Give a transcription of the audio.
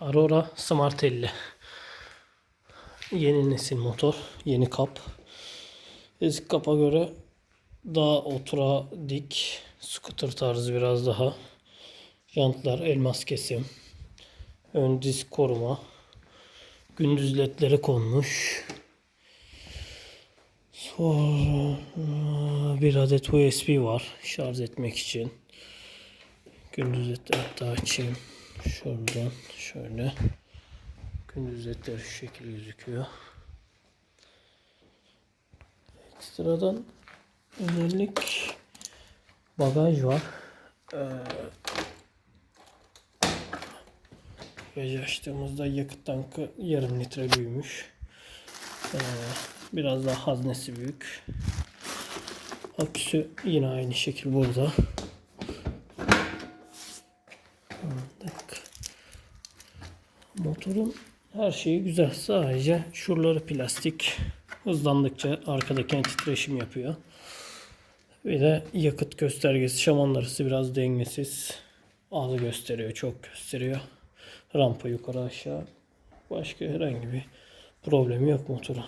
Aurora Smart 50. Yeni nesil motor. Yeni kap. Eski kapa göre daha otura dik. Scooter tarzı biraz daha. Jantlar elmas kesim. Ön disk koruma. Gündüz ledleri konmuş. Sonra bir adet USB var şarj etmek için. Gündüz ledleri hatta açayım. Şuradan şöyle. Gündüz ledleri şu şekil gözüküyor. Ekstradan özellik bagaj var. Ee, bagajı açtığımızda yakıt tankı yarım litre büyümüş. Ee, biraz daha haznesi büyük. Aküsü yine aynı şekil burada. Motorun her şeyi güzel. Sadece şuraları plastik. Hızlandıkça arkadaki titreşim yapıyor. Bir de yakıt göstergesi şaman arası biraz dengesiz. Az gösteriyor, çok gösteriyor. Rampa yukarı aşağı. Başka herhangi bir problemi yok motorun.